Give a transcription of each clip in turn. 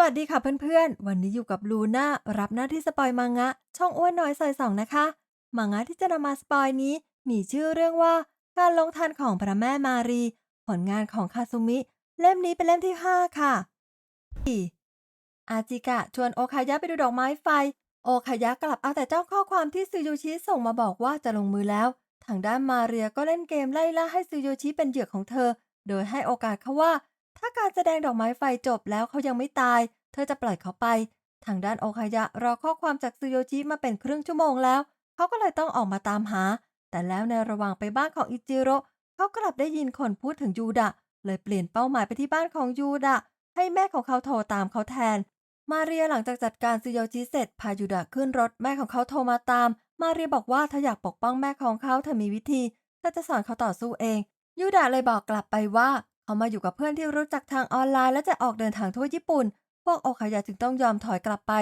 วัสดีค่ะเพื่อนๆ วันนี้อยู่กับลูน่ารับหน้าที่สปอยมังงะ ช่องอ้วนน้อยซอยสองนะคะ มังงะที่จะนำมาสปอยนี้ มีชื่อเรื่องว่า การลงทันของพระแม่มารี ผลงานของคาซุมิ เล่มนี้เป็นเล่มที่ 5 ค่ะ อาจิกะชวนโอคายะไปดูดอกไม้ไฟ โอคายะกลับเอาแต่เจ้าข้อความที่ซูยูชิส่งมาบอกว่าจะลงมือแล้ว ทางด้านมาเรียก็เล่นเกมไล่ล่าให้ซูยูชิเป็นเหยื่อของเธอ โดยให้โอกาสเขาว่า ถ้าการแสดงดอกไม้ไฟจบแล้วเขายังไม่ตาย เธอจะปล่อยเขาไป ทางด้านโอคายะรอข้อความจากซูโยชิมาเป็นครึ่งชั่วโมงแล้ว เขาก็เลยต้องออกมาตามหา แต่แล้วในระหว่างไปบ้านของอิจิโร่เขากลับได้ยินคนพูดถึงยูดะ เลยเปลี่ยนเป้าหมายไปที่บ้านของยูดะ ให้แม่ของเขาโทรตามเขาแทน มาเรียหลังจากจัดการซูโยชิเสร็จพายูดะขึ้นรถแม่ของเขาโทรมาตาม มาเรียบอกว่าถ้าอยากปกป้องแม่ของเขาเธอมีวิธีเธอจะสอนเขาต่อสู้เองยูดะเลยบอกกลับไปว่า เขามาอยู่กับเพื่อนที่รู้จักทางออนไลน์ และจะออกเดินทางทั่วญี่ปุ่น พวกโอคายะจึงต้องยอมถอยกลับไป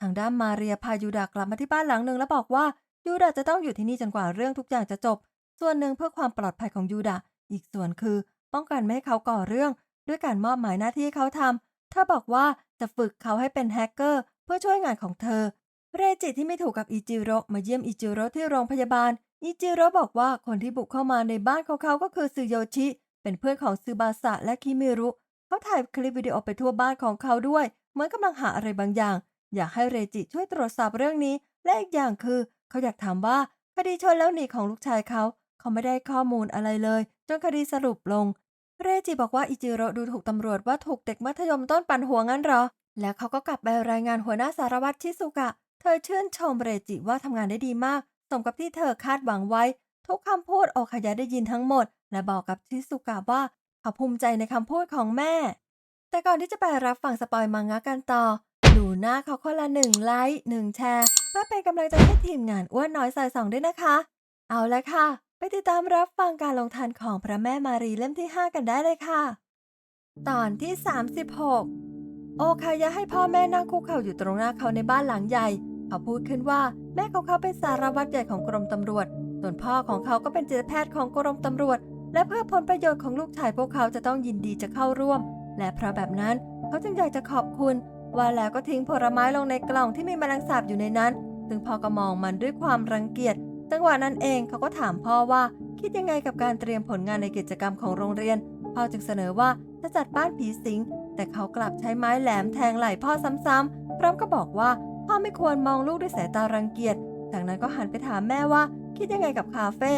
ทางด้านมาเรียพายูดะกลับมาที่บ้านหลังหนึ่งแล้วบอกว่ายูดะจะต้องอยู่ที่นี่จนกว่าเรื่องทุกอย่างจะจบ ส่วนหนึ่งเพื่อความปลอดภัยของยูดะ อีกส่วนคือ ป้องกันไม่ให้เขาก่อเรื่อง ด้วยการมอบหมายหน้าที่ให้เขาทำเธอบอกว่าจะฝึกเขาให้เป็นแฮกเกอร์เพื่อช่วยงานของเธอ เรจิที่ไม่ถูกกับอิจิโร่มาเยี่ยมอิจิโร่ที่โรงพยาบาล อิจิโร่บอกว่าคนที่บุกเข้ามาในบ้านของเขาก็คือซึโยชิ เป็นเพื่อนของซึบาสะและคิมิรุเขาถ่ายคลิปวิดีโอไปทั่วบ้านของเขาด้วยเหมือนกำลังหาอะไรบางอย่าง อยากให้เรจิช่วยตรวจสอบเรื่องนี้ และอีกอย่างคือ เขาอยากถามว่าคดีชนแล้วหนีของลูกชายเขา เขาไม่ได้ข้อมูลอะไรเลย จนคดีสรุปลง เรจิบอกว่าอิจิโร่ดูถูกตำรวจว่าถูกเด็กมัธยมต้นปั่นหัวงั้นหรอ แล้วเขาก็กลับไปรายงานหัวหน้าสารวัตรชิสุกะ เธอชื่นชมเรจิว่าทำงานได้ดีมาก สมกับที่เธอคาดหวังไว้ ทุกคำพูดโอคายะได้ยินทั้งหมด และบอกกับชิสุกะว่าเขาภูมิใจในคำพูดของแม่ แต่ก่อนที่จะไปรับฟังสปอยมังงะกันต่อ ดูหน้าเขาคนละหนึ่งไลค์หนึ่งแชร์ เพื่อเป็นกำลังใจให้ทีมงานอ้วนน้อยสายสองด้วยนะคะ เอาละค่ะ ไปติดตามรับฟังการลงทันของพระแม่มารีเล่มที่ 5 กันได้เลยค่ะ ตอนที่ 36 โอคายะให้พ่อแม่นั่งคุกเข่าอยู่ตรงหน้าเขาในบ้านหลังใหญ่ เขาพูดขึ้นว่าแม่ของเขาเป็นสารวัตรใหญ่ของกรมตำรวจส่วนพ่อของเขาก็เป็นจิตแพทย์ของกรมตำรวจ และเพื่อผลประโยชน์ของลูกชายพวกเขาจะต้องยินดีจะเข้าร่วม และเพราะแบบนั้นเขาจึงอยากจะขอบคุณ ว่าแล้วก็ทิ้งผลไม้ลงในกล่องที่มีแมลงสาบอยู่ในนั้น ซึ่งพ่อก็มองมันด้วยความรังเกียจ จังหวะนั้นเองเขาก็ถามพ่อว่าคิดยังไงกับการเตรียมผลงานในกิจกรรมของโรงเรียน พ่อจึงเสนอว่าจะจัดบ้านผีสิง แต่เขากลับใช้ไม้แหลมแทงไหล่พ่อซ้ำๆ พร้อมก็บอกว่าพ่อไม่ควรมองลูกด้วยสายตารังเกียจ จากนั้นก็หันไปถามแม่ว่าคิดยังไงกับคาเฟ่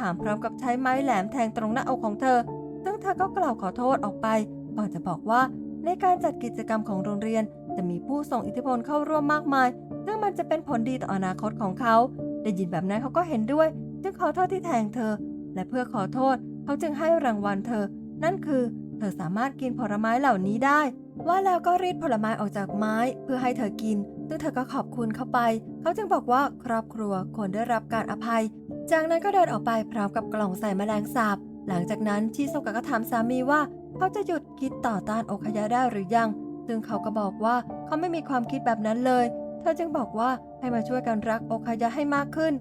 ถามพร้อมกับใช้ไม้แหลมแทงตรงหน้าอกของเธอ ซึ่งเธอก็กล่าวขอโทษออกไป ก่อนจะบอกว่าในการจัดกิจกรรมของโรงเรียน จะมีผู้ทรงอิทธิพลเข้าร่วมมากมาย ซึ่งมันจะเป็นผลดีต่ออนาคตของเขา ได้ยินแบบนั้นเขาก็เห็นด้วย จึงขอโทษที่แทงเธอ และเพื่อขอโทษ เขาจึงให้รางวัลเธอ นั่นคือ เธอสามารถกินผลไม้เหล่านี้ได้ ว่าแล้วก็รีดผลไม้ออกจากไม้เพื่อให้เธอกิน ซึ่งเธอก็ขอบคุณเขาไป เขาจึงบอกว่าครอบครัวควรได้รับการอภัย จากนั้นก็เดินออกไปพร้อมกับกล่องใส่แมลงสาบ หลังจากนั้นชิโซกะก็ถามสามีว่าเขาจะหยุดคิดต่อต้านโอคายะได้หรือยัง ซึ่งเขาก็บอกว่าเขาไม่มีความคิดแบบนั้นเลย เธอจึงบอกว่าให้มาช่วยกันรักโอคายะให้มากขึ้น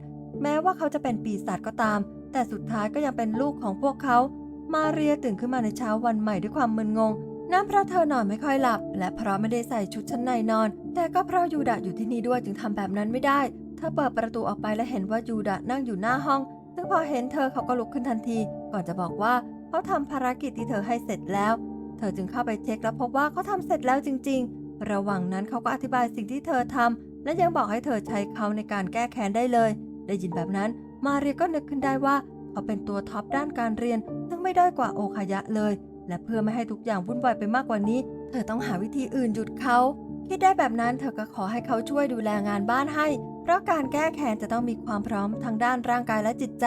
แม้ว่าเขาจะเป็นปีศาจก็ตาม แต่สุดท้ายก็ยังเป็นลูกของพวกเขา มาเรียตื่นขึ้นมาในเช้าวันใหม่ด้วยความมึนงงนั่นเพราะเธอนอนไม่ค่อยหลับ และเพราะไม่ได้ใส่ชุดชั้นในนอน แต่ก็เพราะยูดะอยู่ที่นี่ด้วยจึงทำแบบนั้นไม่ได้ เธอเปิดประตูออกไปและเห็นว่ายูดะนั่งอยู่หน้าห้อง ซึ่งพอเห็นเธอเขาก็ลุกขึ้นทันที ก่อนจะบอกว่าเขาทำภารกิจที่เธอให้เสร็จแล้ว เธอจึงเข้าไปเช็คแล้วพบว่าเขาทำเสร็จแล้วจริง ๆ ระหว่างนั้นเขาก็อธิบายสิ่งที่เธอทำและยังบอกให้เธอใช้เขาในการแก้แค้นได้เลย ได้ยินแบบนั้น มาเรียก็นึกขึ้นได้ว่า เขาเป็นตัวท็อปด้านการเรียน ซึ่งไม่ด้อยกว่าโอคายะเลย และเพื่อไม่ให้ทุกอย่างวุ่นวายไปมากกว่านี้ เธอต้องหาวิธีอื่นหยุดเขาคิดได้แบบนั้นเธอก็ขอให้เขาช่วยดูแลงานบ้านให้ เพราะการแก้แค้นจะต้องมีความพร้อมทั้งด้านร่างกายและจิตใจ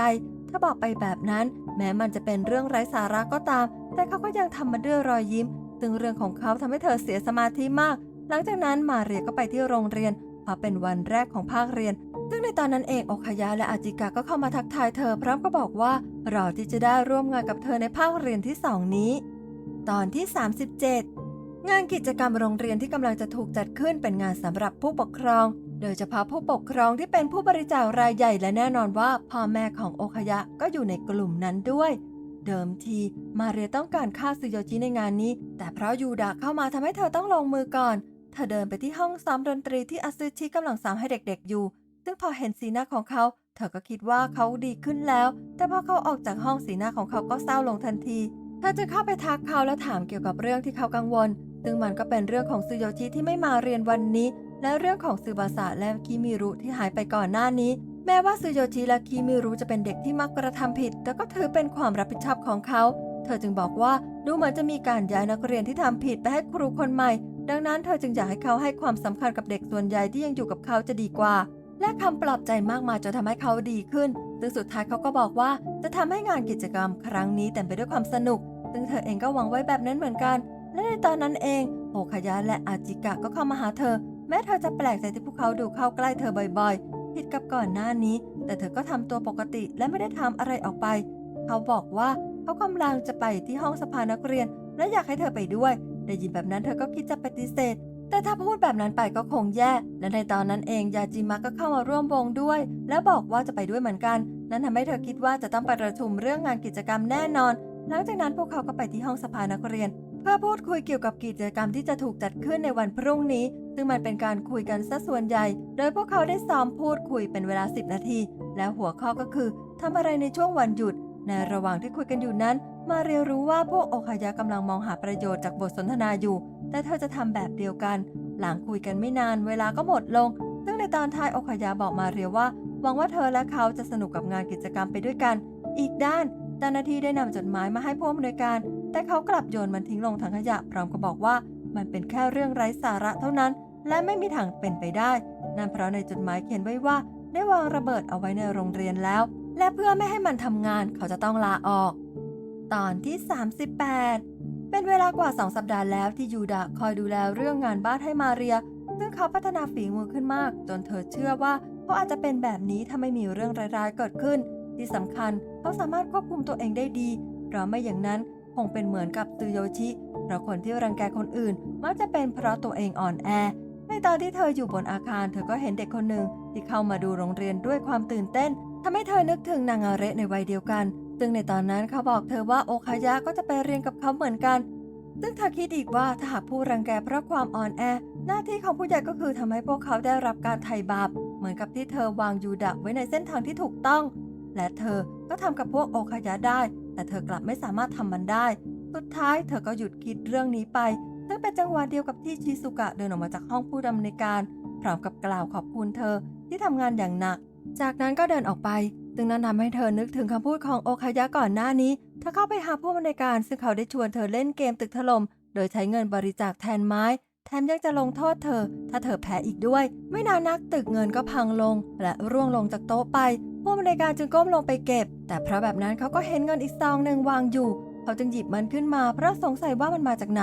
ถ้าบอกไปแบบนั้น แม้มันจะเป็นเรื่องไร้สาระก็ตาม แต่เขาก็ยังทำมันด้วยรอยยิ้ม ซึ่งเรื่องของเขาทำให้เธอเสียสมาธิมาก หลังจากนั้นมาเรียก็ไปที่โรงเรียนเพราะเป็นวันแรกของภาคเรียน ซึ่งในตอนนั้นเองโอคายะและอาจิกะก็เข้ามาทักทายเธอ พร้อมก็บอกว่ารอที่จะได้ร่วมงานกับเธอในภาคเรียนที่สองนี้ ตอนที่ 37งานกิจกรรมโรงเรียนที่กำลังจะถูกจัดขึ้นเป็นงานสำหรับผู้ปกครอง โดยเฉพาะผู้ปกครองที่เป็นผู้บริจาครายใหญ่และแน่นอนว่าพ่อแม่ของโอคายะก็อยู่ในกลุ่มนั้นด้วย เดิมทีมาเรียต้องการฆ่าซึโยจิในงานนี้ แต่เพราะยูดะเข้ามาทำให้เธอต้องลงมือก่อน เธอเดินไปที่ห้องซ้อมดนตรีที่อาซึชิกำลังซ้อมให้เด็กๆอยู่ ซึ่งพอเห็นสีหน้าของเขา เธอก็คิดว่าเขาดีขึ้นแล้ว แต่พอเขาออกจากห้องสีหน้าของเขาก็เศร้าลงทันที เธอจึงเข้าไปทักเขาแล้วถามเกี่ยวกับเรื่องที่เขากังวล ซึ่งมันก็เป็นเรื่องของซึโยชิที่ไม่มาเรียนวันนี้ และเรื่องของซึบาสะและคิมิรุที่หายไปก่อนหน้านี้ แม้ว่าซึโยชิและคิมิรุจะเป็นเด็กที่มักกระทำผิด แต่ก็ถือเป็นความรับผิดชอบของเขา เธอจึงบอกว่าดูเหมือนจะมีการย้ายนักเรียนที่ทำผิดไปให้ครูคนใหม่ ดังนั้นเธอจึงอยากให้เขาให้ความสำคัญกับเด็กส่วนใหญ่ที่ยังอยู่กับเขาจะดีกว่า และคำปลอบใจมากมายจนทำให้เขาดีขึ้นซึ่งสุดท้ายเขาก็บอกว่าจะทำให้งานกิจกรรมครั้งนี้เต็มไปด้วยความสนุก ซึ่งเธอเองก็หวังไว้แบบนั้นเหมือนกัน และในตอนนั้นเองโอคายะและอาจิกะก็เข้ามาหาเธอ แม้เธอจะแปลกใจที่พวกเขาดูเข้าใกล้เธอบ่อยๆ ผิดกับก่อนหน้านี้ แต่เธอก็ทำตัวปกติและไม่ได้ทำอะไรออกไป เขาบอกว่าเขากำลังจะไปที่ห้องสภานักเรียน และอยากให้เธอไปด้วย ได้ยินแบบนั้นเธอก็คิดจะปฏิเสธ แต่ถ้าพูดแบบนั้นไปก็คงแย่ และในตอนนั้นเองยาจิมะก็เข้ามาร่วมวงด้วย และบอกว่าจะไปด้วยเหมือนกัน นั่นทำให้เธอคิดว่าจะต้องไปประชุมเรื่องงานกิจกรรมแน่นอน หลังจากนั้นพวกเขาก็ไปที่ห้องสภานักเรียน เพื่อพูดคุยเกี่ยวกับกิจกรรมที่จะถูกจัดขึ้นในวันพรุ่งนี้ ซึ่งมันเป็นการคุยกันซะส่วนใหญ่ โดยพวกเขาได้ซ้อมพูดคุยเป็นเวลา 10 นาที และหัวข้อก็คือทำอะไรในช่วงวันหยุด ในระหว่างที่คุยกันอยู่นั้น มาเรียรู้ว่าพวกโอคายะกำลังมองหาประโยชน์จากบทสนทนาอยู่ แต่เธอจะทำแบบเดียวกัน หลังคุยกันไม่นานเวลาก็หมดลง ซึ่งในตอนท้ายโอคายะบอกมาเรียว่าหวังว่าเธอและเขาจะสนุกกับงานกิจกรรมไปด้วยกัน อีกด้านเจ้าหน้าที่ได้นำจดหมายมาให้ผู้อำนวยการ แต่เขากลับโยนมันทิ้งลงถังขยะพร้อมกับบอกว่า มันเป็นแค่เรื่องไร้สาระเท่านั้น และไม่มีทางเป็นไปได้ นั่นเพราะในจดหมายเขียนไว้ว่า ได้วางระเบิดเอาไว้ในโรงเรียนแล้ว และเพื่อไม่ให้มันทำงานเขาจะต้องลาออก ตอนที่ 38 เป็นเวลากว่า 2 สัปดาห์แล้วที่ยูดะคอยดูแลเรื่องงานบ้านให้มาเรีย ซึ่งเขาพัฒนาฝีมือขึ้นมาก จนเธอเชื่อว่าเขาอาจจะเป็นแบบนี้ถ้าไม่มีเรื่องร้ายๆเกิดขึ้น ที่สำคัญเขาสามารถควบคุมตัวเองได้ดีเพราะไม่อย่างนั้น คงเป็นเหมือนกับซูโยชิ เพราะคนที่รังแกคนอื่น มักจะเป็นเพราะตัวเองอ่อนแอ ในตอนที่เธออยู่บนอาคาร เธอก็เห็นเด็กคนหนึ่งที่เข้ามาดูโรงเรียนด้วยความตื่นเต้นทำให้เธอนึกถึงนางอาเระในวัยเดียวกัน ซึ่งในตอนนั้นเขาบอกเธอว่าโอคายะก็จะไปเรียนกับเขาเหมือนกัน ซึ่งเธอคิดอีกว่าถ้าหากผู้รังแกเพราะความอ่อนแอ หน้าที่ของผู้ใหญ่ก็คือทำให้พวกเขาได้รับการไถ่บาป เหมือนกับที่เธอวางยูดะไว้ในเส้นทางที่ถูกต้อง และเธอก็ทำกับพวกโอคายะได้ แต่เธอกลับไม่สามารถทำมันได้ สุดท้ายเธอก็หยุดคิดเรื่องนี้ไปซึ่งเป็นจังหวะเดียวกับที่ชิซุกะเดินออกมาจากห้องผู้ดำเนินการพร้อมกับกล่าวขอบคุณเธอที่ทำงานอย่างหนัก จากนั้นก็เดินออกไป ซึ่งนั่นทำให้เธอนึกถึงคำพูดของโอคายะก่อนหน้านี้เธอเข้าไปหาผู้บริการ ซึ่งเขาได้ชวนเธอเล่นเกมตึกถล่มโดยใช้เงินบริจาคแทนไม้ แถมยังจะลงโทษเธอ ถ้าเธอแพ้อีกด้วย ไม่นานนักตึกเงินก็พังลง และร่วงลงจากโต๊ะไป ผู้บริการจึงก้มลงไปเก็บ แต่เพราะแบบนั้นเขาก็เห็นเงินอีกซองหนึ่งวางอยู่ เขาจึงหยิบมันขึ้นมาเพราะสงสัยว่ามันมาจากไหน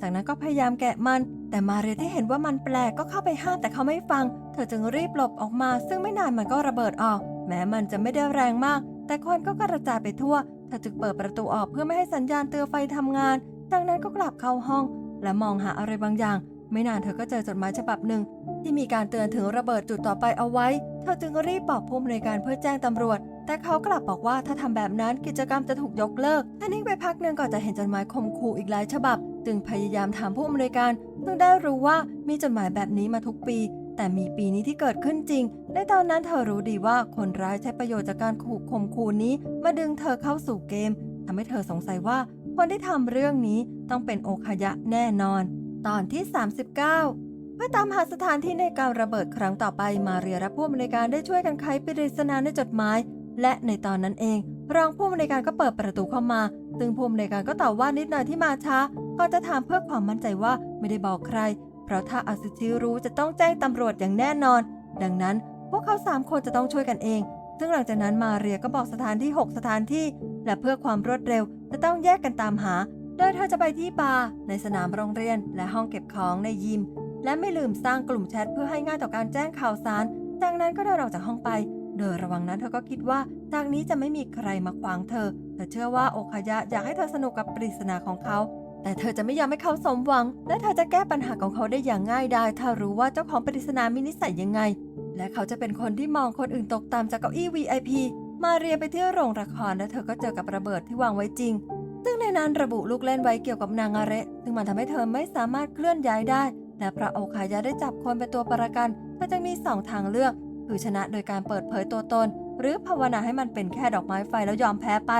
จากนั้นก็พยายามแกะมัน แต่มาเรียที่เห็นว่ามันแปลกก็เข้าไปห้ามแต่เขาไม่ฟัง เธอจึงรีบหลบออกมา ซึ่งไม่นานมันก็ระเบิดออก แม้มันจะไม่ได้แรงมาก แต่ควันก็กระจายไปทั่ว เธอจึงเปิดประตูออกเพื่อไม่ให้สัญญาณเตือนไฟทำงาน จากนั้นก็กลับเข้าห้อง และมองหาอะไรบางอย่าง ไม่นานเธอก็เจอจดหมายฉบับหนึ่งที่มีการเตือนถึงระเบิดจุดต่อไปเอาไว้ ธอจึงรีบบอกผู้อำนวยการเพื่อแจ้งตำรวจ แต่เขากลับบอกว่าถ้าทำแบบนั้นกิจกรรมจะถูกยกเลิกท่านิ่งไปพักหนึ่งก่อนจะเห็นจดหมายข่มขู่อีกหลายฉบับ จึงพยายามถามผู้อำนวยการซึ่งได้รู้ว่ามีจดหมายแบบนี้มาทุกปี แต่มีปีนี้ที่เกิดขึ้นจริง ในตอนนั้นเธอรู้ดีว่าคนร้ายใช้ประโยชน์จากการขู่ข่มขู่นี้ มาดึงเธอเข้าสู่เกมทำให้เธอสงสัยว่าคนที่ทำเรื่องนี้ต้องเป็นโอคายะแน่นอน ตอนที่ 39 เพื่อตามหาสถานที่ในการระเบิดครั้งต่อไปมาเรียและผู้อำนวยการได้ช่วยกันไขปริศนาในจดหมาย และในตอนนั้นเอง รองผู้อำนวยการก็เปิดประตูเข้ามา ซึ่งผู้อำนวยการก็ตอบว่านิดหน่อยที่มาช้าก่อนจะถามเพื่อความมั่นใจว่าไม่ได้บอกใคร เพราะถ้าอาซุชิรู้จะต้องแจ้งตำรวจอย่างแน่นอน ดังนั้นพวกเขาสามคนจะต้องช่วยกันเอง ซึ่งหลังจากนั้นมาเรียก็บอกสถานที่ 6 สถานที่ และเพื่อความรวดเร็วจะต้องแยกกันตามหา โดยเธอจะไปที่บาร์ในสนามโรงเรียน และห้องเก็บของในยิม และไม่ลืมสร้างกลุ่มแชทเพื่อให้ง่ายต่อการแจ้งข่าวสาร จากนั้นก็เดินออกจากห้องไป โดยระว่างนั้นเธอก็คิดว่าจากนี้จะไม่มีใครมาขวางเธอ เธอเชื่อว่าโอคายะอยากให้เธอสนุกกับปริศนาของเขา แต่เธอจะไม่ยอมให้เขาสมหวัง และเธอจะแก้ปัญหาของเขาได้อย่างง่ายดายถ้ารู้ว่าเจ้าของปริศนามีนิสัยยังไง และเขาจะเป็นคนที่มองคนอื่นตกต่ำจากเก้าอี้ VIP มาเรียไปที่โรงละครและเธอก็เจอกับระเบิดที่วางไว้จริง ซึ่งในนั้นระบุลูกเล่นไว้เกี่ยวกับนางอาเระ ซึ่งมันทำให้เธอไม่สามารถเคลื่อนย้ายได้ และพระโอคายะได้จับคนเป็นตัวประกันเธอจึงมีสองทางเลือก คือชนะโดยการเปิดเผยตัวตน หรือภาวนาให้มันเป็นแค่ดอกไม้ไฟแล้วยอมแพ้ไป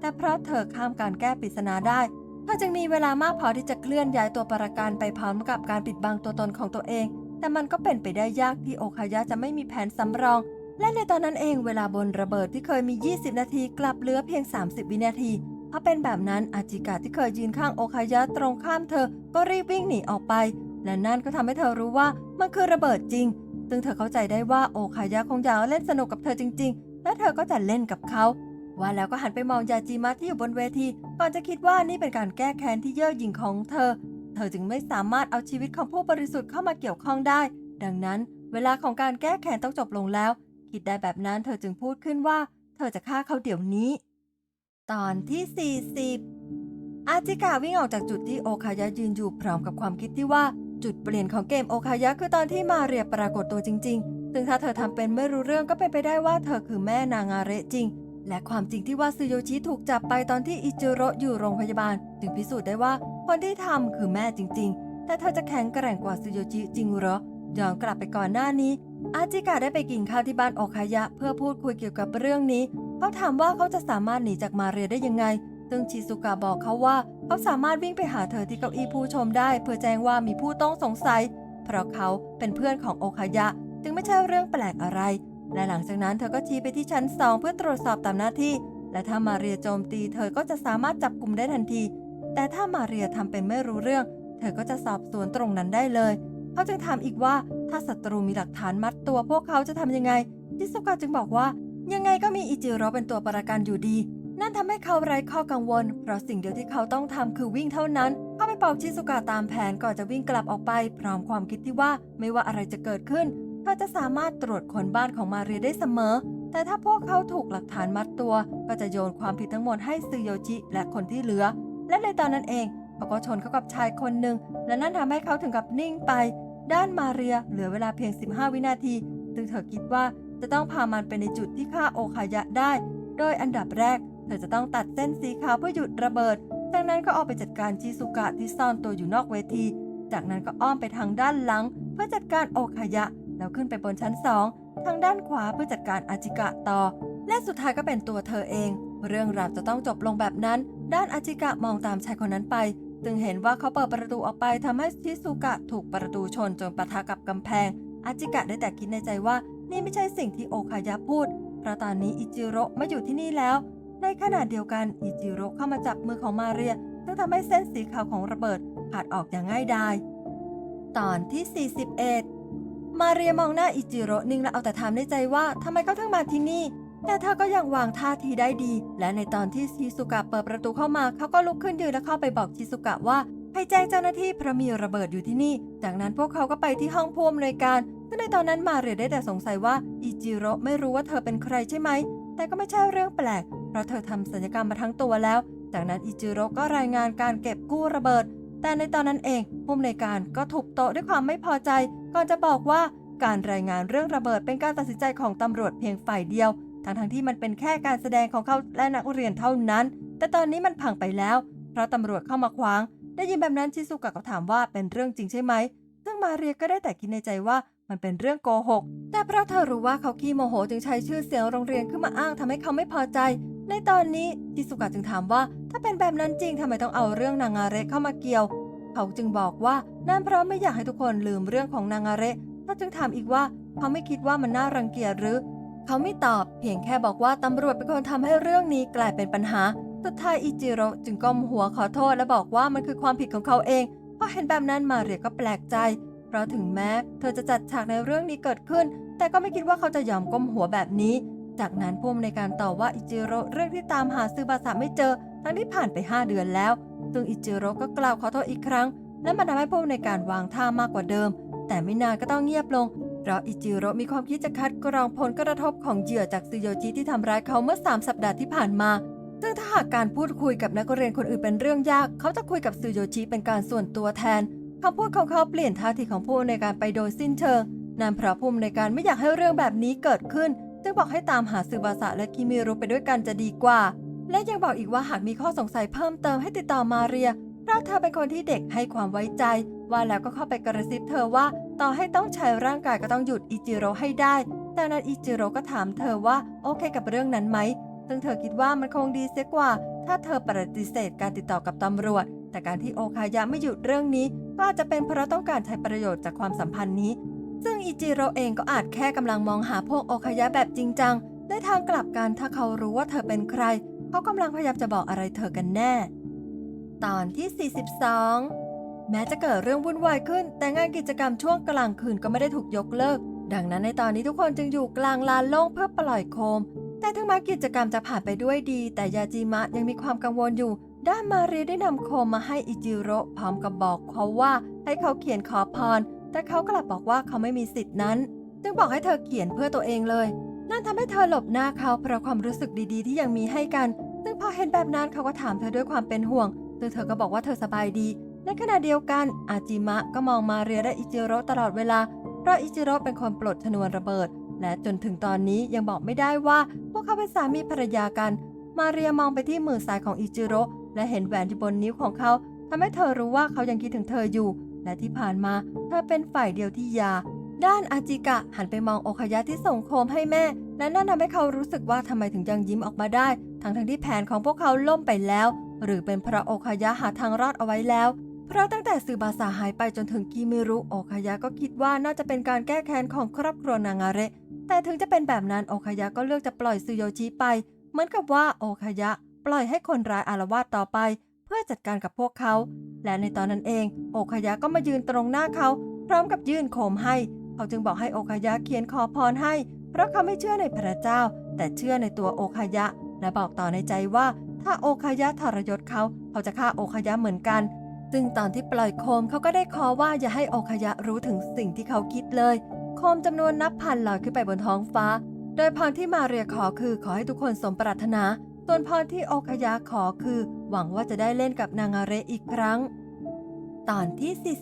แต่เพราะเธอข้ามการแก้ปริศนาได้เธอจึงมีเวลามากพอที่จะเคลื่อนย้ายตัวประกันไปพร้อมกับการปิดบังตัวตนของตัวเอง แต่มันก็เป็นไปได้ยากที่โอคายะจะไม่มีแผนสำรอง และในตอนนั้นเองเวลาบนระเบิดที่เคยมี 20 นาที กลับเหลือเพียง 30 วินาทีเพราะเป็นแบบนั้นอาจิกะที่เคยยืนข้างโอคายะตรงข้ามเธอก็รีบวิ่งหนีออกไป และนั่นก็ทำให้เธอรู้ว่ามันคือระเบิดจริง ซึ่งเธอเข้าใจได้ว่าโอคายะคงอยากเล่นสนุกกับเธอจริง ๆ และเธอก็จะเล่นกับเขา ว่าแล้วก็หันไปมองยาจิมะที่อยู่บนเวที ก่อนจะคิดว่านี่เป็นการแก้แค้นที่เย่อหยิ่งของเธอ เธอจึงไม่สามารถเอาชีวิตของผู้บริสุทธิ์เข้ามาเกี่ยวข้องได้ ดังนั้นเวลาของการแก้แค้นต้องจบลงแล้ว คิดได้แบบนั้นเธอจึงพูดขึ้นว่า เธอจะฆ่าเขาเดี๋ยวนี้ ตอนที่ 40อาจิกาวิ่งออกจากจุดที่โอคายะยืนอยู่พร้อมกับความคิดที่ว่า จุดเปลี่ยนของเกมโอคายะคือตอนที่มาเรียปรากฏตัวจริง ๆ ซึ่งถ้าเธอทำเป็นไม่รู้เรื่องก็เป็นไปได้ว่าเธอคือแม่นางาเระจริง และความจริงที่ว่าซึโยชิถูกจับไปตอนที่อิจิโรอยู่โรงพยาบาล จึงพิสูจน์ได้ว่าคนที่ทำคือแม่จริง ๆ แต่เธอจะแข็งแกร่งกว่าซึโยชิจริงเหรอย้อนกลับไปก่อนหน้านี้ อาจิกะได้ไปกินข้าวที่บ้านโอคายะ เพื่อพูดคุยเกี่ยวกับเรื่องนี้ เขาถามว่าเขาจะสามารถหนีจากมาเรียได้ยังไง ซึ่งชิซุกะบอกเขาว่า เขาสามารถวิ่งไปหาเธอที่เก้าอี้ผู้ชมได้ เพื่อแจ้งว่ามีผู้ต้องสงสัย เพราะเขาเป็นเพื่อนของโอคายะ จึงไม่ใช่เรื่องแปลกอะไร และหลังจากนั้นเธอก็ชี้ไปที่ชั้นสองเพื่อตรวจสอบตามหน้าที่ และถ้ามาเรียโจมตี เธอก็จะสามารถจับกลุ่มได้ทันที แต่ถ้ามาเรียทำเป็นไม่รู้เรื่อง เธอก็จะสอบสวนตรงนั้นได้เลยเขาจึงถามอีกว่าถ้าศัตรูมีหลักฐานมัดตัวพวกเขาจะทำยังไงชิซุกะจึงบอกว่า ยังไงก็มีอิจิโร่เป็นตัวประกันอยู่ดี นั่นทำให้เขาไร้ข้อกังวล เพราะสิ่งเดียวที่เขาต้องทำคือวิ่งเท่านั้น เขาไปบอกชิซุกะตามแผนก่อนจะวิ่งกลับออกไป พร้อมความคิดที่ว่าไม่ว่าอะไรจะเกิดขึ้นเธอจะสามารถตรวจคนบ้านของมาเรียได้เสมอ แต่ถ้าพวกเขาถูกหลักฐานมัดตัว ก็จะโยนความผิดทั้งหมดให้ซึโยชิและคนที่เหลือ และในตอนนั้นเองเขาก็ชนเข้ากับชายคนหนึ่ง และนั่นทำให้เขาถึงกับนิ่งไป ด้านมาเรียเหลือเวลาเพียง 15 วินาที ซึ่งเธอคิดว่าจะต้องพามันไปในจุดที่ฆ่าโอคายะได้ โดยอันดับแรก ธอจะต้องตัดเส้นสีขาวเพื่อหยุดระเบิด จากนั้นก็ออกไปจัดการชิซุกะที่ซ่อนตัวอยู่นอกเวที จากนั้นก็อ้อมไปทางด้านหลัง เพื่อจัดการโอคายะ แล้วขึ้นไปบนชั้นสองทางด้านขวาเพื่อจัดการอาจิกะต่อ และสุดท้ายก็เป็นตัวเธอเอง เรื่องราวจะต้องจบลงแบบนั้น ด้านอาจิกะมองตามชายคนนั้นไปจึงเห็นว่าเขาเปิดประตูออกไปทำให้ชิซุกะถูกประตูชนจนปะทะกับกำแพง อาจิกะได้แต่คิดในใจว่านี่ไม่ใช่สิ่งที่โอคายะพูดเพราะตอนนี้อิจิโร่มาอยู่ที่นี่แล้ว ในขณะเดียวกันอิจิโร่เข้ามาจับมือของมาเรียซึ่งทำให้เส้นสีขาวของระเบิดขาดออกอย่างง่ายดาย ตอนที่ 41 มาเรียมองหน้าอิจิโร่นิ่งและเอาแต่ถามในใจว่าทำไมเขาถึงมาที่นี่ แต่เธอก็ยังวางท่าทีได้ดี และในตอนที่ชิซุกะเปิดประตูเข้ามาเขาก็ลุกขึ้นยืนและเข้าไปบอกชิซุกะว่าให้แจ้งเจ้าหน้าที่เพราะมีระเบิดอยู่ที่นี่ จากนั้นพวกเขาก็ไปที่ห้องผู้อำนวยการซึ่งในตอนนั้นมาเรียได้แต่สงสัยว่าอิจิโร่ไม่รู้ว่าเธอเป็นใครใช่ไหม แต่ก็ไม่ใช่เรื่องแปลก เพราะเธอทำศัลยกรรมมาทั้งตัวแล้ว จากนั้นอิจิโร่ก็รายงานการเก็บกู้ระเบิด แต่ในตอนนั้นเองผู้อำนวยการก็ทุบโต๊ะด้วยความไม่พอใจ ก่อนจะบอกว่าการรายงานเรื่องระเบิดเป็นการตัดสินใจของตำรวจเพียงฝ่ายเดียว ทั้งทที่มันเป็นแค่การแสดงของเขาและนักเรียนเท่านั้น แต่ตอนนี้มันพังไปแล้ว เพราะตำรวจเข้ามาขวาง ได้ยินแบบนั้นชิซุกะก็ถามว่าเป็นเรื่องจริงใช่ไหม ซึ่งมาเรียก็ได้แต่คิดในใจว่ามันเป็นเรื่องโกหก แต่เพราะเธอรู้ว่าเขาขี้โมโหจึงใช้ชื่อเสียงโรงเรียนขึ้นมาอ้างทำให้เขาไม่พอใจ ในตอนนี้ชิซุกะจึงถามว่า ถ้าเป็นแบบนั้นจริงทำไมต้องเอาเรื่องนางาเระเข้ามาเกี่ยว เขาจึงบอกว่านั่นเพราะไม่อยากให้ทุกคนลืมเรื่องของนางาเระเขาจึงถามอีกว่าเขาไม่คิดว่ามันน่ารังเกียจหรือ เขาไม่ตอบเพียงแค่บอกว่าตำรวจเป็นคนทำให้เรื่องนี้กลายเป็นปัญหาสุดท้ายอิจิโร่จึงก้มหัวขอโทษและบอกว่ามันคือความผิดของเขาเองพอเห็นแบบนั้นมาเรียก็แปลกใจ เพราะถึงแม้ เธอจะจัดฉากในเรื่องนี้เกิดขึ้น แต่ก็ไม่คิดว่าเขาจะยอมก้มหัวแบบนี้ จากนั้นผู้อำนวยการต่อว่าอิจิโร่เรื่องที่ตามหาซื้อบาสะไม่เจอ ทั้งที่ผ่านไป 5 เดือนแล้ว ซึ่งอิจิโร่ก็กล่าวขอโทษอีกครั้ง และมันทำให้ผู้อำนวยการวางท่ามากกว่าเดิม แต่ไม่นานก็ต้องเงียบลง เพราะอิจิโร่มีความคิดจะคัดกรองผลกระทบของเหยื่อจากซึโยจิที่ทำร้ายเขาเมื่อ 3 สัปดาห์ที่ผ่านมา ซึ่งถ้าหากการพูดคุยกับนักเรียนคนอื่นเป็นเรื่องยาก เขาจะคุยกับซึโยชิเป็นการส่วนตัวแทนคำพูดของเขาเปลี่ยนท่าทีของผู้อำนวยการไปโดยสิ้นเชิงนั่นเพราะผู้อำนวยการไม่อยากให้เรื่องแบบนี้เกิดขึ้น จึงบอกให้ตามหาซึบาสะและคิมิรุไปด้วยกันจะดีกว่า และยังบอกอีกว่าหากมีข้อสงสัยเพิ่มเติมให้ติดต่อมาเรีย เพราะเธอเป็นคนที่เด็กให้ความไว้ใจ ว่าแล้วก็เข้าไปกระซิบเธอว่า ต่อให้ต้องใช้ร่างกายก็ต้องหยุดอิจิโร่ให้ได้ แต่นั้นอิจิโร่ก็ถามเธอว่าโอเคกับเรื่องนั้นไหม ซึ่งเธอคิดว่ามันคงดีเสียกว่า ถ้าเธอปฏิเสธการติดต่อกับตำรวจ แต่การที่โอคายะไม่หยุดเรื่องนี้ก็อาจจะเป็นเพราะต้องการใช้ประโยชน์จากความสัมพันธ์นี้ ซึ่งอิจิโร่เองก็อาจแค่กำลังมองหาพวกโอคายะแบบจริงจังในทางกลับกันถ้าเขารู้ว่าเธอเป็นใคร เขากำลังพยายามจะบอกอะไรเธอกันแน่ ตอนที่ 42 แม้จะเกิดเรื่องวุ่นวายขึ้น แต่งานกิจกรรมช่วงกลางคืนก็ไม่ได้ถูกยกเลิก ดังนั้นในตอนนี้ทุกคนจึงอยู่กลางลานโล่งเพื่อปล่อยโคม แต่ถึงแม้กิจกรรมจะผ่านไปด้วยดี แต่ยาจิมะยังมีความกังวลอยู่ด้านมาเรียได้นำโคมมาให้อิจิโร่พร้อมกับบอกเขาว่าให้เขาเขียนขอพร แต่เขากลับบอกว่าเขาไม่มีสิทธินั้น จึงบอกให้เธอเขียนเพื่อตัวเองเลย นั่นทำให้เธอหลบหน้าเขาเพราะความรู้สึกดีๆ ที่ยังมีให้กัน ซึ่งพอเห็นแบบนั้นเขาก็ถามเธอด้วยความเป็นห่วงซึ่งเธอก็บอกว่าเธอสบายดี ในขณะเดียวกันอาจิมะก็มองมาเรียและอิจิโร่ตลอดเวลา เพราะอิจิโร่เป็นคนปลดชนวนระเบิด และจนถึงตอนนี้ยังบอกไม่ได้ว่า พวกเขาเป็นสามีภรรยากัน มาเรียมองไปที่มือซ้ายของอิจิโร่และเห็นแหวนที่บนนิ้วของเขาทำให้เธอรู้ว่าเขายังคิดถึงเธออยู่ และที่ผ่านมาเธอเป็นฝ่ายเดียวที่ยา ด้านอาจิกะหันไปมองโอคายะที่ส่งโคมให้แม่ และนั่นทำให้เขารู้สึกว่าทำไมถึงยังยิ้มออกมาได้ ทั้งทั้งที่แผนของพวกเขาล่มไปแล้ว หรือเป็นพระโอคายะหาทางรอดเอาไว้แล้ว เพราะตั้งแต่ซือบาสาหายไปจนถึงกิมิรุโอคายะก็คิดว่าน่าจะเป็นการแก้แค้นของครอบครัวนางาเระ แต่ถึงจะเป็นแบบนั้นโอคายะก็เลือกจะปล่อยซูโยชิไป เหมือนกับว่าโอคายะ ปล่อยให้คนร้ายอารวาสต่อไป พื่อจัดการกับพวกเขา และในตอนนั้นเอง โอคายะก็มายืนตรงหน้าเขา พร้อมกับยื่นโคมให้ เขาจึงบอกให้โอคายะเขียนขอพรให้ เพราะเขาไม่เชื่อในพระเจ้า แต่เชื่อในตัวโอคายะ และบอกต่อในใจว่า ถ้าโอคายะทรยศเขาเขาจะฆ่าโอคายะเหมือนกัน ซึ่งตอนที่ปล่อยโคมเขาก็ได้ขอว่าอย่าให้โอคายะรู้ถึงสิ่งที่เขาคิดเลย โคมจำนวนนับพันลอยขึ้นไปบนท้องฟ้า โดยพรที่มาเรียขอคือขอให้ทุกคนสมปรารถนา ส่วนพรที่โอคยะขอคือ หวังว่าจะได้เล่นกับนางอาเรอีกครั้ง ตอนที่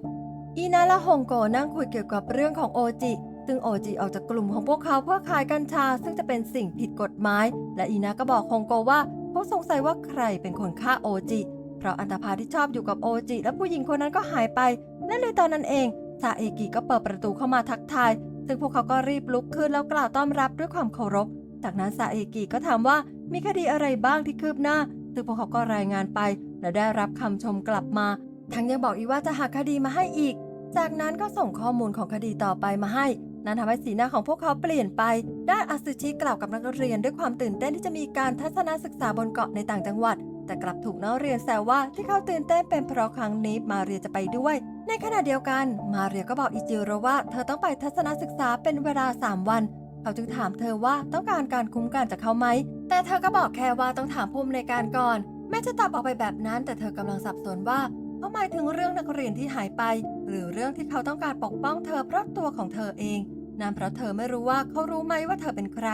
43 อีนาและฮงโกนั่งคุยเกี่ยวกับเรื่องของโอจิ ซึ่งโอจิออกจากกลุ่มของพวกเขาเพื่อขายกัญชา ซึ่งจะเป็นสิ่งผิดกฎหมาย และอีนาก็บอกฮงโกว่าเขาสงสัยว่าใครเป็นคนฆ่าโอจิเพราะอันตพาที่ชอบอยู่กับโอจิ และผู้หญิงคนนั้นก็หายไป และในตอนนั้นเองซาเอกิก็เปิดประตูเข้ามาทักทาย ซึ่งพวกเขาก็รีบลุกขึ้นแล้วกล่าวต้อนรับด้วยความเคารพ จากนั้นซาเอกิก็ถามว่ามีคดีอะไรบ้างที่คืบหน้า ซึ่งพวกเขาก็รายงานไป และได้รับคำชมกลับมา ทั้งยังบอกอีกว่าจะหาคดีมาให้อีก จากนั้นก็ส่งข้อมูลของคดีต่อไปมาให้ นั่นทำให้สีหน้าของพวกเขาเปลี่ยนไป ด้านอาซึชิกล่าวกับนักเรียนด้วยความตื่นเต้นที่จะมีการทัศนศึกษาบนเกาะในต่างจังหวัด แต่กลับถูกนักเรียนแซวว่าที่เขาตื่นเต้นเป็นเพราะครั้งนี้มาเรียจะไปด้วย ในขณะเดียวกัน มาเรียก็บอกอิจิโรว่า เธอต้องไปทัศนศึกษาเป็นเวลา 3 วัน เขาจึงถามเธอว่าต้องการการคุ้มกันจากเขาไหม แต่เธอก็บอกแค่ว่าต้องถามผู้อำนการก่อน แม้จะตอบออกไปแบบนั้น แต่เธอกำลังสับสนว่าเขาหมายถึงเรื่องนักเรียนที่หายไป หรือเรื่องที่เขาต้องการปกป้องเธอเพราะตัวของเธอเองนั่นเพราะเธอไม่รู้ว่าเขารู้ไหมว่าเธอเป็นใคร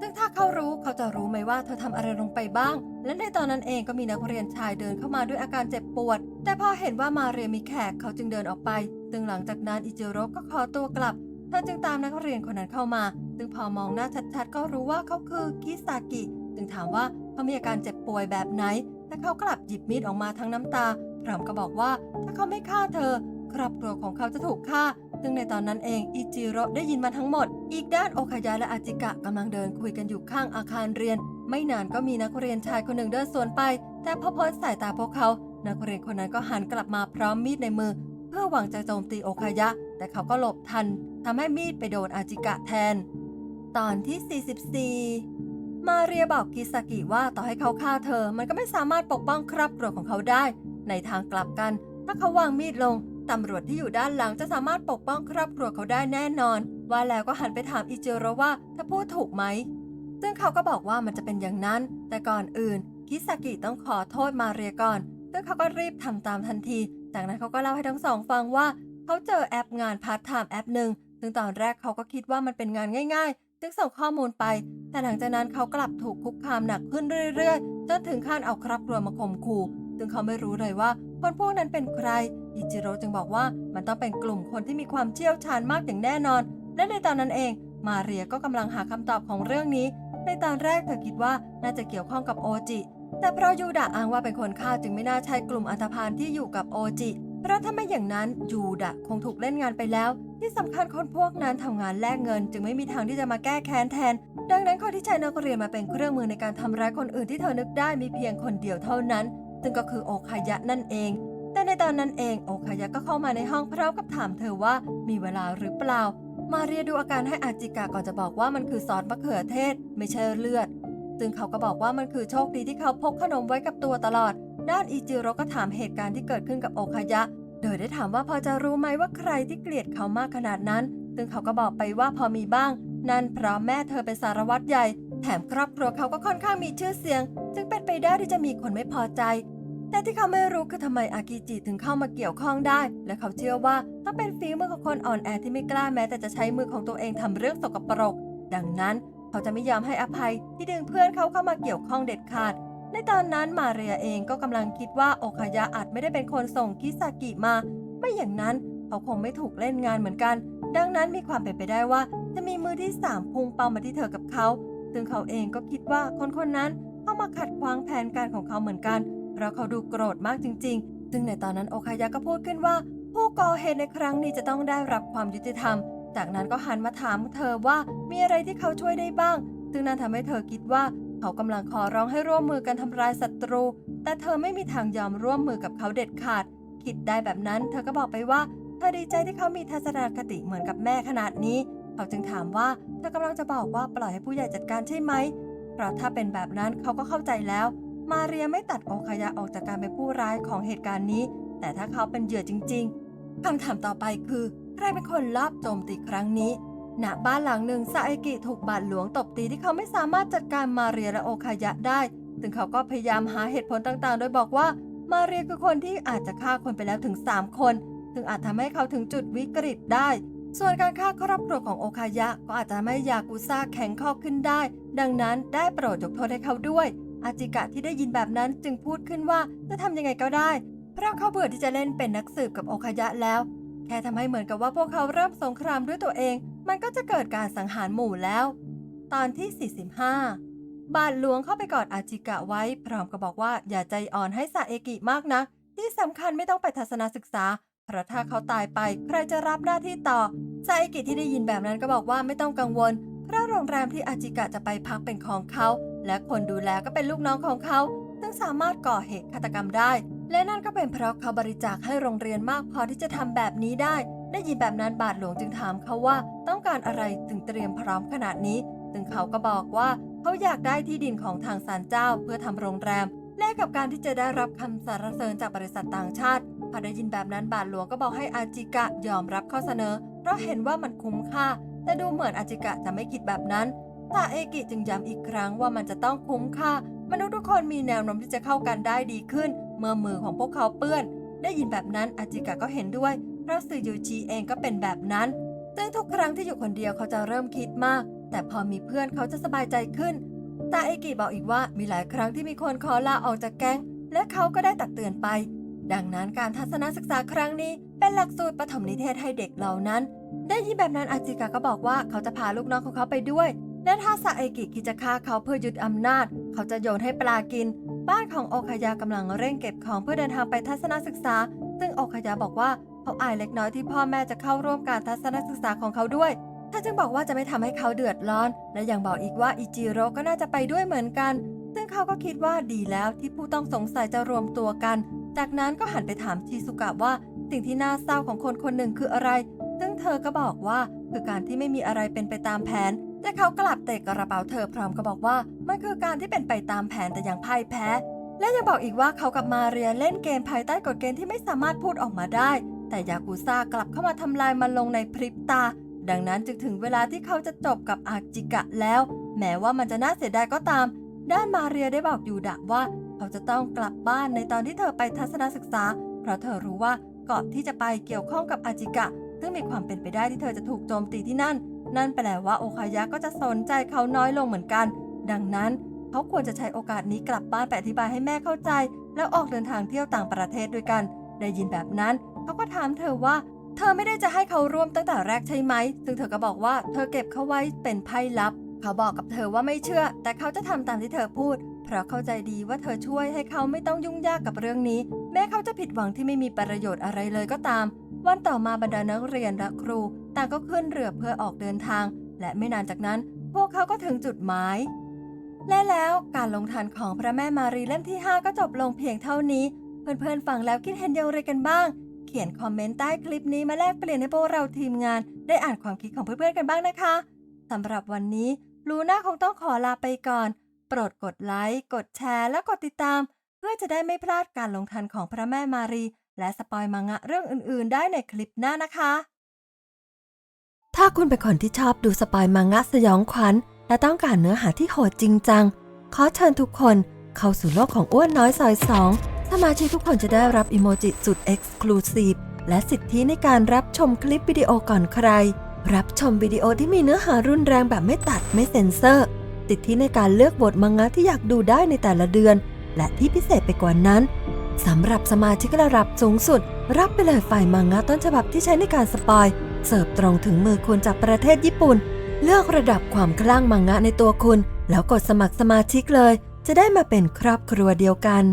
ซึ่งถ้าเขารู้เขาจะรู้ไหมว่าเธอทำอะไรลงไปบ้าง และในตอนนั้นเองก็มีนักเรียนชายเดินเข้ามาด้วยอาการเจ็บปวด แต่พอเห็นว่ามาเรียมีแขกเขาจึงเดินออกไป ซึ่งหลังจากนั้นอิจิโร่ก็ขอตัวกลับ เธอจึงตามนักเรียนคนนั้นเข้ามา ซึ่งพอมองหน้าชัดๆ ก็รู้ว่าเขาคือคิซากิ จึงถามว่าเขามีอาการเจ็บป่วยแบบไหน แต่เขากลับหยิบมีดออกมาทั้งน้ำตา พร้อมกับบอกว่าถ้าเขาไม่ฆ่าเธอ ครอบครัวของเขาจะถูกฆ่า ซึ่งในตอนนั้นเองอิจิโร่ได้ยินมาทั้งหมด อีกด้านโอคายะและอาจิกะกำลังเดินคุยกันอยู่ข้างอาคารเรียน ไม่นานก็มีนักเรียนชายคนหนึ่งเดินสวนไป แต่พอพ้นสายตาพวกเขา นักเรียนคนนั้นก็หันกลับมาพร้อมมีดในมือ เพื่อหวังจะโจมตีโอคายะ แต่เขาก็หลบทันทำให้มีดไปโดนอาจิกะแทน ตอนที่ 44 มาเรียบอกกิซากิว่าต่อให้เขาฆ่าเธอ มันก็ไม่สามารถปกป้องครอบครัวของเขาได้ ในทางกลับกัน ถ้าเขาวางมีดลงตำรวจที่อยู่ด้านหลังจะสามารถปกป้องครอบครัวเขาได้แน่นอน ว่าแล้วก็หันไปถามอิจิโร่ว่าถ้าพูดถูกไหม ซึ่งเขาก็บอกว่ามันจะเป็นอย่างนั้น แต่ก่อนอื่น คิซากิต้องขอโทษมาเรียก่อน ซึ่งเขาก็รีบทำตามทันที จากนั้นเขาก็เล่าให้ทั้งสองฟังว่า เขาเจอแอปงานพาร์ทไทม์แอปหนึ่งซึ่งตอนแรกเขาก็คิดว่ามันเป็นงานง่ายๆจึงส่งข้อมูลไป แต่หลังจากนั้นเขากลับถูกคุกคามหนักขึ้นเรื่อยๆ จนถึงขั้นเอาครอบครัวมาข่มขู่ ซึ่งเขาไม่รู้เลยว่าคนพวกนั้นเป็นใคร อิจิโร่จึงบอกว่ามันต้องเป็นกลุ่มคนที่มีความเชี่ยวชาญมากอย่างแน่นอน และในตอนนั้นเอง มาเรียก็กำลังหาคำตอบของเรื่องนี้ ในตอนแรกเธอคิดว่าน่าจะเกี่ยวข้องกับโอจิ แต่เพราะยูดะอ้างว่าเป็นคนฆ่าจึงไม่น่าใช่กลุ่มอันธพาลที่อยู่กับโอจิ เพราะถ้าไม่อย่างนั้นยูดะคงถูกเล่นงานไปแล้ว ที่สำคัญคนพวกนั้นทำงานแลกเงิน จึงไม่มีทางที่จะมาแก้แค้นแทน ดังนั้นคนที่ใช้นักเรียนมาเป็นเครื่องมือในการทำร้ายคนอื่นที่เธอนึกได้มีเพียงคนเดียวเท่านั้น ซึ่งก็คือโอคายะนั่นเอง แต่ในตอนนั้นเองโอคายะก็เข้ามาในห้องพร้อมกับถามเธอว่ามีเวลาหรือเปล่า มาเรียดูอาการให้อาจิกาก่อนจะบอกว่ามันคือซอสมะเขือเทศ ไม่ใช่เลือด ซึ่งเขาก็บอกว่ามันคือโชคดีที่เขาพกขนมไว้กับตัวตลอด ด้านอิจิโร่ก็ถามเหตุการณ์ที่เกิดขึ้นกับโอคายะ โดยได้ถามว่าพอจะรู้ไหมว่าใครที่เกลียดเขามากขนาดนั้น ซึ่งเขาก็บอกไปว่าพอมีบ้าง นั่นเพราะแม่เธอเป็นสารวัตรใหญ่ แถมครอบครัวเขาก็ค่อนข้างมีชื่อเสียง จึงเป็นไปได้ที่จะมีคนไม่พอใจ แต่ที่เขาไม่รู้คือทำไมอากิจิถึงเข้ามาเกี่ยวข้องได้ และเขาเชื่อว่าต้องเป็นฝีมือของคนอ่อนแอที่ไม่กล้าแม้แต่จะใช้มือของตัวเองทำเรื่องสกปรก ดังนั้นเขาจะไม่ยอมให้อภัยที่ดึงเพื่อนเขาเข้ามาเกี่ยวข้องเด็ดขาด ในตอนนั้นมาเรียเองก็กำลังคิดว่าโอคายะอาจไม่ได้เป็นคนส่งคิซากิมา ไม่อย่างนั้นเขาคงไม่ถูกเล่นงานเหมือนกัน ดังนั้นมีความเป็นไปได้ว่า จะมีมือที่สามพุ่งเป้ามาที่เธอกับเขา ซึ่งเขาเองก็คิดว่าคนคนนั้นเข้ามาขัดขวางแผนการของเขาเหมือนกัน เพราะเขาดูโกรธมากจริง ๆ ซึ่งในตอนนั้นโอคายะก็พูดขึ้นว่า ผู้ก่อเหตุในครั้งนี้จะต้องได้รับความยุติธรรม จากนั้นก็หันมาถามเธอว่ามีอะไรที่เขาช่วยได้บ้าง ซึ่งนั่นทำให้เธอคิดว่า เขากำลังขอร้องให้ร่วมมือกันทำลายศัตรู แต่เธอไม่มีทางยอมร่วมมือกับเขาเด็ดขาด คิดได้แบบนั้น เธอก็บอกไปว่า เธอดีใจที่เขามีทัศนคติเหมือนกับแม่ขนาดนี้ เขาจึงถามว่าเธอกำลังจะบอกว่าปล่อยให้ผู้ใหญ่จัดการใช่ไหม เพราะถ้าเป็นแบบนั้นเขาก็เข้าใจแล้ว มาเรียไม่ตัดโอคายะออกจากการเป็นผู้ร้ายของเหตุการณ์นี้ แต่ถ้าเขาเป็นเหยื่อจริง ๆคำถามต่อไปคือใครเป็นคนลอบโจมตีครั้งนี้ ณบ้านหลังหนึ่งซาเอกิถูกบาดหลวงตบตีที่เขาไม่สามารถจัดการมาเรียและโอคายะได้ ซึ่งเขาก็พยายามหาเหตุผลต่างๆ โดยบอกว่ามาเรียคือคนที่อาจจะฆ่าคนไปแล้วถึง 3 คน ซึ่งอาจทำให้เขาถึงจุดวิกฤตได้ ส่วนการฆ่าครอบครัวของโอคายะก็อาจจะทำให้ยากุซ่าแข็งข้อขึ้นได้ ดังนั้นได้โปรดยกโทษให้เขาด้วย อาจิกะที่ได้ยินแบบนั้นจึงพูดขึ้นว่าจะทำยังไงก็ได้ เพราะเขาเบื่อที่จะเล่นเป็นนักสืบกับโอคายะแล้ว แค่ทำให้เหมือนกับว่าพวกเขาเริ่มสงครามด้วยตัวเอง มันก็จะเกิดการสังหารหมู่แล้ว ตอนที่ 45 บาทหลวงเข้าไปกอดอาจิกะไว้พร้อมกับบอกว่าอย่าใจอ่อนให้ซาเอกิมากนะ ที่สำคัญไม่ต้องไปทัศนศึกษาเพราะถ้าเขาตายไปใครจะรับหน้าที่ต่อซาเอกิที่ได้ยินแบบนั้นก็บอกว่าไม่ต้องกังวล เพราะโรงแรมที่อาจิกะจะไปพักเป็นของเขา และคนดูแลก็เป็นลูกน้องของเขา ซึ่งสามารถก่อเหตุฆาตกรรมได้ และนั่นก็เป็นเพราะเขาบริจาคให้โรงเรียนมากพอที่จะทำแบบนี้ได้ ได้ยินแบบนั้นบาทหลวงจึงถามเขาว่าต้องการอะไรถึงเตรียมพร้อมขนาดนี้ซึ่งเขาก็บอกว่าเขาอยากได้ที่ดินของทางศาลเจ้า เพื่อทำโรงแรม แลกกับการที่จะได้รับคำสรรเสริญจากบริษัทต่างชาติพอได้ยินแบบนั้นบาทหลวงก็บอกให้อาจิกะยอมรับข้อเสนอ เพราะเห็นว่ามันคุ้มค่า แต่ดูเหมือนอาจิกะจะไม่คิดแบบนั้นซาเอกิจึงย้ำอีกครั้งว่ามันจะต้องคุ้มค่ามนุษย์ทุกคนมีแนวโน้มที่จะเข้ากันได้ดีขึ้น เมื่อมือของพวกเขาเปื้อน ได้ยินแบบนั้นอาจิกะก็เห็นด้วย เพราะสื่อยูชีเองก็เป็นแบบนั้น ซึ่งทุกครั้งที่อยู่คนเดียวเขาจะเริ่มคิดมาก แต่พอมีเพื่อนเขาจะสบายใจขึ้น ตาเอกิบอกอีกว่ามีหลายครั้งที่มีคนขอลาออกจากแก๊ง และเขาก็ได้ตักเตือนไป ดังนั้นการทัศนศึกษาครั้งนี้ เป็นหลักสูตรปฐมนิเทศให้เด็กเหล่านั้น ได้ยินแบบนั้นอาจิกะก็บอกว่าเขาจะพาลูกน้องของเขาไปด้วยและถ้าซาเอกิคิจะฆ่าเขาเพื่อยึดอำนาจ เขาจะโยนให้ปลากิน บ้านของโอคายากำลังเร่งเก็บของเพื่อเดินทางไปทัศนศึกษา ซึ่งโอคายาบอกว่า เขาอายเล็กน้อยที่พ่อแม่จะเข้าร่วมการทัศนศึกษาของเขาด้วยถ้านจึงบอกว่าจะไม่ทำให้เขาเดือดร้อน และยังบอกอีกว่าอิจิโร่ก็น่าจะไปด้วยเหมือนกัน ซึ่งเขาก็คิดว่าดีแล้วที่ผู้ต้องสงสัยจะรวมตัวกัน จากนั้นก็หันไปถามชิซุกะว่า สิ่งที่น่าเศร้าของคนคนหนึ่งคืออะไร ซึ่งเธอก็บอกว่าคือการที่ไม่มีอะไรเป็นไปตามแผน แต่เขากลับเตะกระเป๋าเธอพร้อมกับบอกว่ามันคือการที่เป็นไปตามแผนแต่ยังพ่ายแพ้ และยังบอกอีกว่าเขากับมาเรียเล่นเกมภายใต้กฎเกณฑ์ที่ไม่สามารถพูดออกมาได้ แต่ยากูซ่ากลับเข้ามาทำลายมันลงในพริบตา ดังนั้นจึงถึงเวลาที่เขาจะจบกับอาจิกะแล้ว แม้ว่ามันจะน่าเสียดายก็ตาม ด้านมาเรียได้บอกยูดะว่า เขาจะต้องกลับบ้านในตอนที่เธอไปทัศนศึกษา เพราะเธอรู้ว่าเก่อนที่จะไปเกี่ยวข้องกับอาจิกะ ซึ่งมีความเป็นไปได้ที่เธอจะถูกโจมตีที่นั่น นั่นแปลว่าโอคายะก็จะสนใจเขาน้อยลงเหมือนกัน ดังนั้นเขาควรจะใช้โอกาสนี้กลับบ้านไปอธิบายให้แม่เข้าใจ แล้วออกเดินทางเที่ยวต่างประเทศด้วยกัน ได้ยินแบบนั้น เขาก็ถามเธอว่า เธอไม่ได้จะให้เขาร่วมตั้งแต่แรกใช่ไหม ซึ่งเธอก็บอกว่าเธอเก็บเขาไว้เป็นไพ่ลับ เขาบอกกับเธอว่าไม่เชื่อ แต่เขาจะทำตามที่เธอพูด เพราะเข้าใจดีว่าเธอช่วยให้เขาไม่ต้องยุ่งยากกับเรื่องนี้ แม้เขาจะผิดหวังที่ไม่มีประโยชน์อะไรเลยก็ตาม วันต่อมาบรรดานักเรียนและครู ต่างก็ขึ้นเรือเพื่อออกเดินทาง และไม่นานจากนั้น พวกเขาก็ถึงจุดหมายและแล้วการลงทันของพระแม่มารีเล่มที่ 5 ก็จบลงเพียงเท่านี้ เพื่อนๆ ฟังแล้วคิดเห็นอย่างไรกันบ้าง เขียนคอมเมนต์ใต้คลิปนี้มาแลกเปลี่ยนให้พวกเราทีมงานได้อ่านความคิดของเพื่อนๆกันบ้างนะคะสำหรับวันนี้ลูน่าคงต้องขอลาไปก่อน โปรดกดไลค์กดแชร์และกดติดตาม เพื่อจะได้ไม่พลาดการลงทันของพระแม่มารี และสปอยมังงะเรื่องอื่นๆ ได้ในคลิปหน้านะคะ ถ้าคุณเป็นคนที่ชอบดูสปอยมังงะสยองขวัญ และต้องการเนื้อหาที่โหดจริงจัง ขอเชิญทุกคนเข้าสู่โลกของอ้วนน้อยซอยสอง สมาชิกทุกคนจะได้รับอิโมจิสุด Exclusive และสิทธิในการรับชมคลิปวิดีโอก่อนใคร รับชมวิดีโอที่มีเนื้อหารุนแรงแบบไม่ตัดไม่เซ็นเซอร์ สิทธิในการเลือกบทมังงะที่อยากดูได้ในแต่ละเดือน และที่พิเศษไปกว่านั้นสำหรับสมาชิกระดับสูงสุด รับไปเลยฝ่ายมังงะต้นฉบับที่ใช้ในการสปอย เสิร์ฟตรงถึงมือคุณจากประเทศญี่ปุ่น เลือกระดับความคลั่งมังงะในตัวคุณ แล้วกดสมัครสมาชิกเลย จะได้มาเป็นครอบครัวเดียวกัน